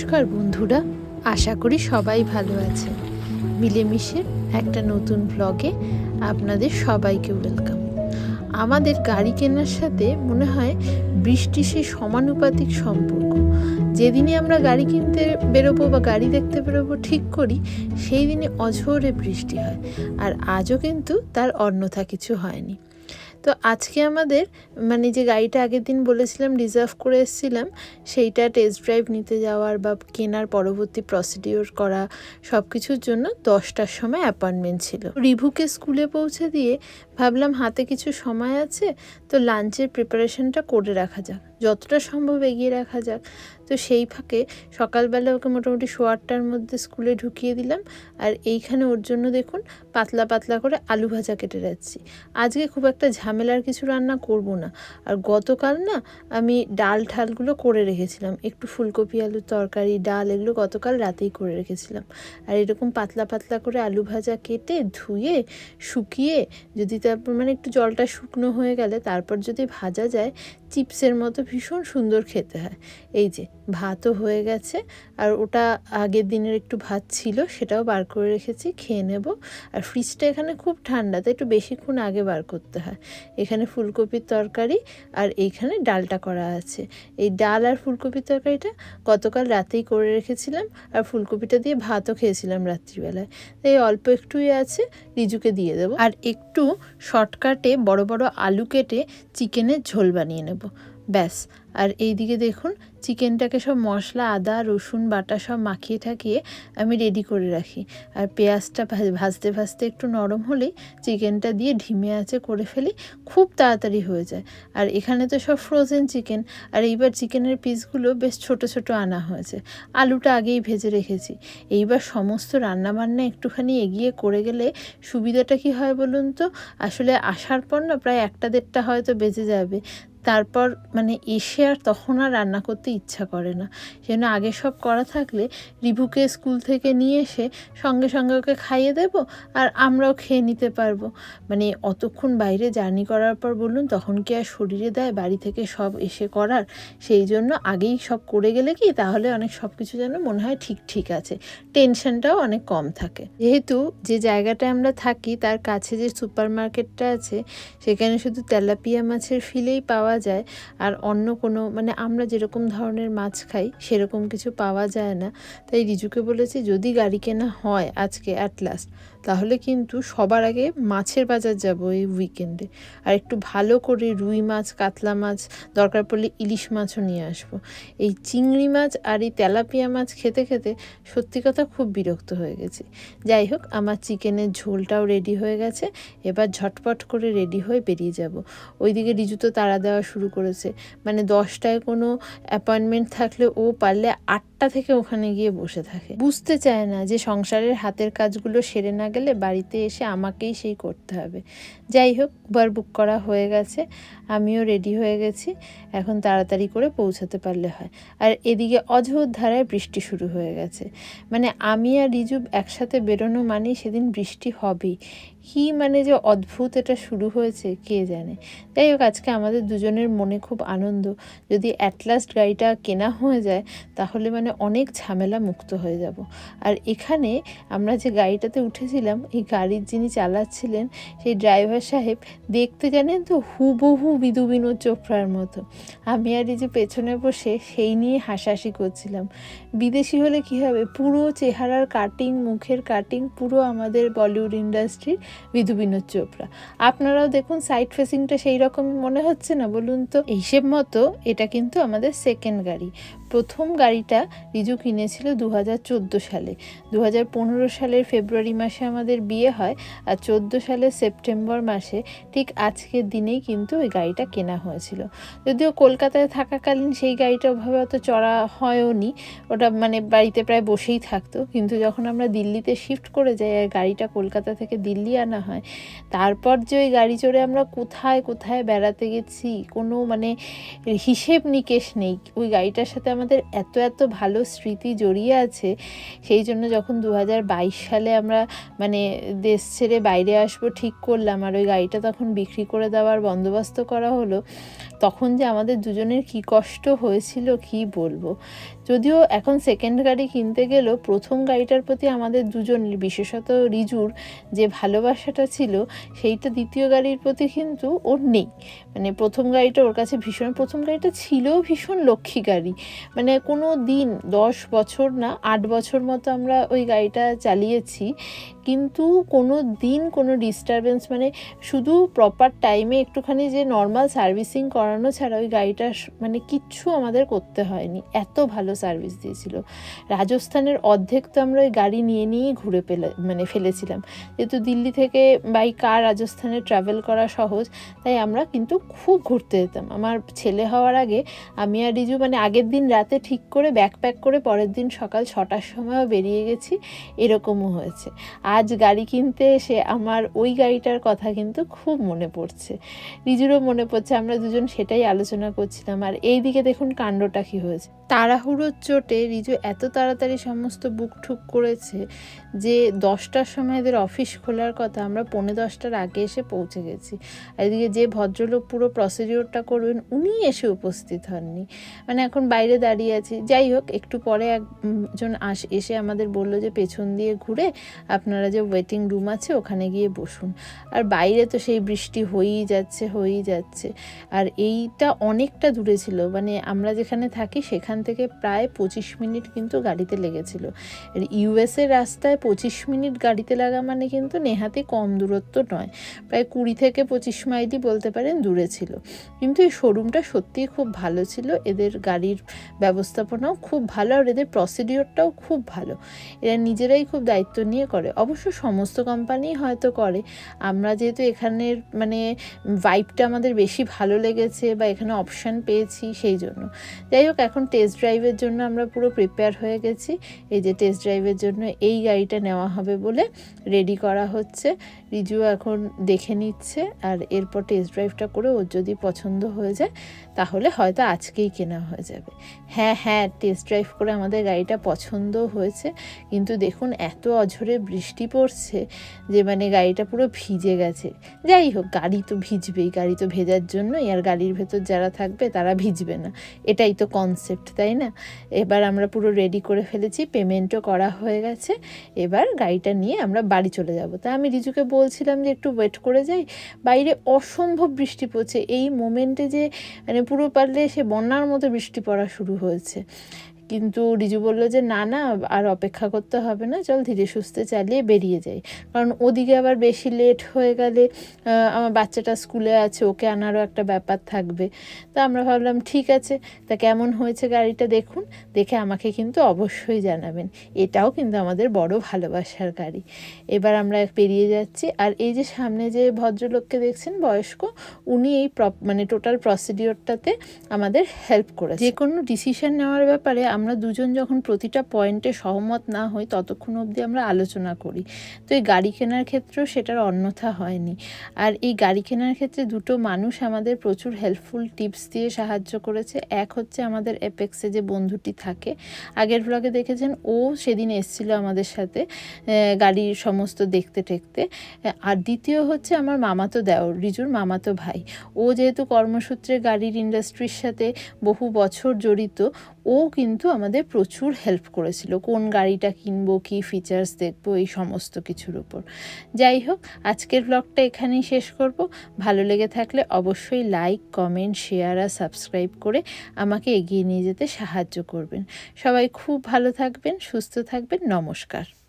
নমস্কার বন্ধুরা, আশা করি সবাই ভালো আছেন। মিলেমিশে একটা নতুন ব্লগে আপনাদের সবাইকে ওয়েলকাম আমাদের গাড়ি কেনার সাথে মনে হয় বৃষ্টি সেই সমানুপাতিক সম্পর্ক। যেদিনই আমরা গাড়ি কিনতে বেরোবো বা গাড়ি দেখতে বেরোবো ঠিক করি সেই দিনে অঝোরে বৃষ্টি হয়। আর আজও কিন্তু তার অন্যথা কিছু হয়নি। তো আজকে আমাদের মানে যে গাড়িটা আগের দিন বলেছিলাম রিজার্ভ করে এসেছিলাম, সেইটা টেস্ট ড্রাইভ নিতে যাওয়ার বা কেনার পরবর্তী প্রসিডিওর করা সব কিছুর জন্য দশটার সময় অ্যাপয়েন্টমেন্ট ছিল। রিভুকে স্কুলে পৌঁছে দিয়ে ভাবলাম হাতে কিছু সময় আছে, তো লাঞ্চের প্রিপারেশনটা করে রাখা যাক। যতটা সম্ভব এগিয়ে রাখা যাক। তো সেই ফাঁকে সকালবেলা ওকে মোটামুটি আটটার মধ্যে স্কুলে ঢুকিয়ে দিলাম। আর এইখানে ওর জন্য দেখুন পাতলা পাতলা করে আলু ভাজা কেটে রাখছি। আজকে খুব একটা ঝামেলার কিছু রান্না করব না। আর গতকাল না আমি ডাল ঠালগুলো করে রেখেছিলাম। একটু ফুলকপি, আলুর তরকারি, ডাল এগুলো গতকাল রাতেই করে রেখেছিলাম। আর এরকম পাতলা পাতলা করে আলু ভাজা কেটে ধুয়ে, শুকিয়ে যদি তারপর মানে একটু জলটা শুকনো হয়ে গেলে তারপর যদি ভাজা যায়, চিপসের মতো ভীষণ সুন্দর খেতে হয়। এই যে, ভাতও হয়ে গেছে আর ওটা আগের দিনের একটু ভাত ছিল সেটাও বার করে রেখেছি, খেয়ে নেব। আর ফ্রিজটা এখানে খুব ঠান্ডা, তাই একটু বেশিক্ষণ আগে বার করতে হয়। এখানে ফুলকপির তরকারি আর এইখানে ডালটা করা আছে। এই ডাল আর ফুলকপির তরকারিটা গতকাল রাতেই করে রেখেছিলাম আর ফুলকপিটা দিয়ে ভাতও খেয়েছিলাম রাত্রিবেলায়। তাই অল্প একটুই আছে রিজুকে দিয়ে দেবো। আর একটু শর্টকাটে বড় বড় আলু কেটে চিকেনের ঝোল বানিয়ে নেব। ব্যাস। আর এইদিকে দেখুন, চিকেনটাকে সব মশলা, আদা, রসুন, বাটা সব মাখিয়ে ঠাকিয়ে আমি রেডি করে রাখি। আর পেঁয়াজটা ভাজতে ভাজতে একটু নরম হলেই চিকেনটা দিয়ে ঢিমে আছে করে ফেলি, খুব তাড়াতাড়ি হয়ে যায়। আর এখানে তো সব ফ্রোজেন চিকেন আর এইবার চিকেনের পিসগুলো বেশ ছোট ছোট আনা হয়েছে। আলুটা আগেই ভেজে রেখেছি। এইবার সমস্ত রান্নাবান্না একটুখানি এগিয়ে করে গেলে সুবিধাটা কি হয় বলুন তো? আসলে আসার পর না প্রায় একটা দেড়টা হয়তো বেজে যাবে। তারপর মানে এসে আর তখন আর রান্না করতে ইচ্ছা করে না। সেজন্য আগে সব করা থাকলে রিভুকে স্কুল থেকে নিয়ে এসে সঙ্গে সঙ্গে ওকে খাইয়ে দেব আর আমরাও খেয়ে নিতে পারব। মানে অতক্ষণ বাইরে জার্নি করার পর বলুন, তখন কি আর শরীরে দেয়? বাড়ি থেকে সব এসে করার। সেই জন্য আগেই সব করে গেলে কি তাহলে অনেক সব কিছু যেন মনে হয় ঠিক ঠিক আছে। টেনশনটাও অনেক কম থাকে। যেহেতু যে জায়গাটায় আমরা থাকি, তার কাছে যে সুপার মার্কেটটা আছে, সেখানে শুধু তেলাপিয়া মাছের ফিলেই পাওয়া যায় আর অন্য কোনো মানে আমরা যেরকম ধরনের মাছ খাই সেরকম কিছু পাওয়া যায় না। তাই রিজুকে বলেছি, যদি গাড়ি কেনা হয় আজকে অ্যাট লাস্ট তাহলে কিন্তু সবার আগে মাছের বাজার যাব এই উইকেন্ডে আর একটু ভালো করে রুই মাছ, কাতলা মাছ, দরকার পড়লে ইলিশ মাছও নিয়ে আসব। এই চিংড়ি মাছ আর এই তেলাপিয়া মাছ খেতে খেতে সত্যি কথা খুব বিরক্ত হয়ে গেছি। যাই হোক, আমার চিকেনের ঝোলটাও রেডি হয়ে গেছে, এবার ঝটপট করে রেডি হয়ে বেরিয়ে যাব। ওইদিকে রিজু তো তাড়া দেওয়া শুরু করেছে। মানে দশটায় কোনো অ্যাপয়েন্টমেন্ট থাকলে ও পারলে আটটা থেকে ওখানে গিয়ে বসে থাকে। বুঝতে চায় না যে সংসারের হাতের কাজগুলো সেরে না গেলে বাড়িতে এসে আমাকেই সেই করতে হবে। যাই হোক উবার বুক করা হয়ে গেছে। আমিও রেডি হয়ে গেছি। এখন তাড়াতাড়ি করে পৌঁছাতে পারলে হয়। আর এদিকে অঝোর ধারায় বৃষ্টি শুরু হয়ে গেছে। মানে আমি আর রিজু একসাথে বেরোনো মানেই সেদিন বৃষ্টি হবেই। কি মানে যে অদ্ভুত এটা শুরু হয়েছে, কে জানে? যাই হোক, আজকে আমাদের দুজনের মনে খুব আনন্দ। যদি অ্যাটলাস্ট গাড়িটা কেনা হয়ে যায়, তাহলে মানে অনেক ঝামেলা মুক্ত হয়ে যাব। আর এখানে আমরা যে গাড়িটাতে উঠেছিলাম, এই গাড়ির যিনি চালাচ্ছিলেন, সেই ড্রাইভার সাহেব দেখতে জানেন তো হুবহু বিদু বিনোদ চোপড়ার মতো। আমি আর এই যে পেছনে বসে সেই নিয়ে হাসাহাসি করছিলাম। বিদেশি হলে কি হবে? পুরো চেহারার কাটিং মুখের কাটিং পুরো আমাদের বলিউড ইন্ডাস্ট্রির বিধু বিনোদ চোপড়া। আপনারাও দেখুন সাইড ফেসিংটা সেই রকম মনে হচ্ছে না? বলুন তো হিসেব মতো এটা কিন্তু আমাদের সেকেন্ড গাড়ি। প্রথম গাড়িটা রিজু কিনেছিল দু হাজার চোদ্দ সালে। দু হাজার পনেরো সালের ফেব্রুয়ারি মাসে আমাদের বিয়ে হয় আর চোদ্দ সালের সেপ্টেম্বর মাসে ঠিক আজকের দিনেই কিন্তু ওই গাড়িটা কেনা হয়েছিল। যদিও কলকাতায় থাকাকালীন সেই গাড়িটা ওভাবে অত চড়া হয়ওনি ওটা মানে বাড়িতে প্রায় বসেই থাকতো। কিন্তু যখন আমরা দিল্লিতে শিফট করে যাই আর গাড়িটা কলকাতা থেকে দিল্লি আনা হয়, তারপর যে ওই গাড়ি চড়ে আমরা কোথায় কোথায় বেড়াতে গেছি কোনো মানে হিসেব নিকেশ নেই। ওই গাড়িটার সাথে আমাদের এত এত ভালো স্মৃতি জড়িয়ে আছে, সেই জন্য যখন দু হাজার বাইশ সালে আমরা মানে দেশ ছেড়ে বাইরে আসব, ঠিক করলাম, আর ওই গাড়িটা তখন বিক্রি করে দেওয়ার বন্দোবস্ত করা হলো, তখন যে আমাদের দুজনের কি কষ্ট হয়েছিল, কি বলব? যদিও এখন সেকেন্ড গাড়ি কিনতে গেলেও প্রথম গাড়িটার প্রতি আমাদের দুজনের বিশেষত রিজুর যে ভালোবাসাটা ছিল, সেইটা দ্বিতীয় গাড়ির প্রতি কিন্তু ওর নেই। মানে প্রথম গাড়িটা ওর কাছে ভীষণ, প্রথম গাড়িটা ছিল ভীষণ লক্ষ্মী গাড়ি। মানে কোনো দিন দশ বছর না আট বছর মতো আমরা ওই গাড়িটা চালিয়েছি। কিন্তু কোনো দিন কোনো ডিস্টারবেন্স মানে শুধু প্রপার টাইমে একটুখানি যে নর্মাল সার্ভিসিং করানো ছাড়া ওই গাড়িটা মানে কিচ্ছু আমাদের করতে হয়নি। এত ভালো সার্ভিস দিয়েছিল। রাজস্থানের অর্ধেক তো আমরা ওই গাড়ি নিয়ে নিয়েই ঘুরে পেলে মানে ফেলেছিলাম। যেহেতু দিল্লি থেকে বাই কার রাজস্থানে ট্রাভেল করা সহজ, তাই আমরা কিন্তু খুব ঘুরতে যেতাম। আমার ছেলে হওয়ার আগে আমি আর রিজু মানে আগের দিন রাতে ঠিক করে ব্যাক প্যাক করে পরের দিন সকাল ছটার সময়ও বেরিয়ে গেছি। এরকমও হয়েছে। আজ গাড়ি কিনতে এসে আমার ওই গাড়িটার কথা কিন্তু খুব মনে পড়ছে। রিজুরও মনে পড়ছে, আমরা দুজন সেটাই আলোচনা করছিলাম। আর এই দিকে দেখুন কাণ্ডটা কি হয়েছে। তাড়াহুড়োর চোটে রিজু এত তাড়াতাড়ি সমস্ত বুক ঠুক করেছে যে দশটার সময় এদের অফিস খোলার কথা আমরা পৌনে দশটার আগে এসে পৌঁছে গেছি। আর এদিকে যে ভদ্রলোক পুরো প্রসিডিওরটা করবেন, উনি এসে উপস্থিত হননি। মানে এখন বাইরে দাঁড়িয়ে আছি। যাই হোক, একটু পরে একজন আস, এসে আমাদের বলল যে পেছন দিয়ে ঘুরে আপনারা যে ওয়েটিং রুম আছে, ওখানে গিয়ে বসুন। আর বাইরে তো সেই বৃষ্টি হয়েই যাচ্ছে হয়েই যাচ্ছে। আর এইটা অনেকটা দূরে ছিল। মানে আমরা যেখানে থাকি, সেখান থেকে প্রায় পঁচিশ মিনিট কিন্তু গাড়িতে লেগেছিল। আর ইউএসের রাস্তায় পঁচিশ মিনিট গাড়িতে লাগা মানে কিন্তু নেহাতি কম দূরত্ব নয়। প্রায় কুড়ি থেকে পঁচিশ মাইলই বলতে পারেন দূরে ছিল। কিন্তু এই শোরুমটা সত্যিই খুব ভালো ছিল। এদের গাড়ির ব্যবস্থাপনাও খুব ভালো, আর এদের প্রসিডিওরটাও খুব ভালো। এরা নিজেরাই খুব দায়িত্ব নিয়ে করে। অবশ্য সমস্ত কোম্পানি হয়তো করে। আমরা যেহেতু এখানের মানে ভাইবটা আমাদের বেশি ভালো লেগেছে বা এখানে অপশান পেয়েছি সেই জন্য। যাই হোক, এখন টেস্ট ড্রাইভের জন্য আমরা পুরো প্রিপেয়ার হয়ে গেছি। এই যে টেস্ট ড্রাইভের জন্য এই গাড়িটা নেওয়া হবে বলে রেডি করা হচ্ছে। রিজু এখন দেখে নিচ্ছে আর এরপর টেস্ট ড্রাইভটা করে ওর যদি পছন্দ হয়ে যায়, তাহলে হয়তো আজকেই কেনা হয়ে যাবে। হ্যাঁ হ্যাঁ টেস্ট ড্রাইভ করে আমাদের গাড়িটা পছন্দ হয়েছে। কিন্তু দেখুন, এত অঝরে বৃষ্টি পড়ছে, যে মানে গাড়িটা পুরো ভিজে গেছে। যাই হোক, গাড়ি তো ভিজবেই, গাড়ি তো ভেজার জন্যই, আর গাড়ির ভেতর যারা থাকবে তারা ভিজবে না। এটাই তো কনসেপ্ট তাই না? এবার আমরা পুরো রেডি করে ফেলেছি পেমেন্টও করা হয়ে গেছে। এবার গাড়িটা নিয়ে আমরা বাড়ি চলে যাব। তা আমি রিজুকে বলছিলাম যে একটু ওয়েট করে যাই, বাইরে অসম্ভব বৃষ্টি পড়ছে। এই মোমেন্টে যে মানে পুরো পারলে সে বন্যার মতো বৃষ্টি পড়া শুরু হয়েছে। কিন্তু রিজু বলল যে, না না, আর অপেক্ষা করতে হবে না, চল ধীরে সুস্থে চালিয়ে বেরিয়ে যাই। কারণ ওদিকে আবার বেশি লেট হয়ে গেলে আমার বাচ্চাটা স্কুলে আছে, ওকে আনারও একটা ব্যাপার থাকবে। তা আমরা ভাবলাম, ঠিক আছে, তা কেমন হয়েছে গাড়িটা দেখুন, দেখে আমাকে কিন্তু অবশ্যই জানাবেন। এটাও কিন্তু আমাদের বড় ভালোবাসার গাড়ি। এবার আমরা পেরিয়ে যাচ্ছি, আর এই যে সামনে যে ভদ্রলোককে দেখছেন, বয়স্ক, উনি এই মানে টোটাল প্রসিডিওরটাতে আমাদের হেল্প করে যে কোনো ডিসিশন নেওয়ার ব্যাপারে আমরা দুজন যখন প্রতিটা পয়েন্টে সহমত না হই, ততক্ষণ অবধি আমরা আলোচনা করি। তো এই গাড়ি কেনার ক্ষেত্রেও সেটার অন্যথা হয়নি। আর এই গাড়ি কেনার ক্ষেত্রে দুটো মানুষ আমাদের প্রচুর হেল্পফুল টিপস দিয়ে সাহায্য করেছে। এক হচ্ছে আমাদের এপেক্সে যে বন্ধুটি থাকে, আগের ব্লগে দেখেছেন, ও সেদিন এসেছিল আমাদের সাথে গাড়ির সমস্ত দেখতে টেকতে। আর দ্বিতীয় হচ্ছে আমার মামাতো দেওর, রিজুর মামাতো ভাই। ও যেহেতু কর্মসূত্রে গাড়ির ইন্ডাস্ট্রির সাথে বহু বছর জড়িত ও কিন্তু আমাদের প্রচুর হেল্প করেছিল। কোন গাড়িটা কিনবো, কি ফিচার্স দেখব, এই সমস্ত কিছুর উপর। যাই হোক, আজকের ব্লগটা এখানেই শেষ করব। ভালো লেগে থাকলে অবশ্যই লাইক কমেন্ট শেয়ার আর সাবস্ক্রাইব করে আমাকে এগিয়ে নিয়ে যেতে সাহায্য করবেন। সবাই খুব ভালো থাকবেন, সুস্থ থাকবেন। নমস্কার।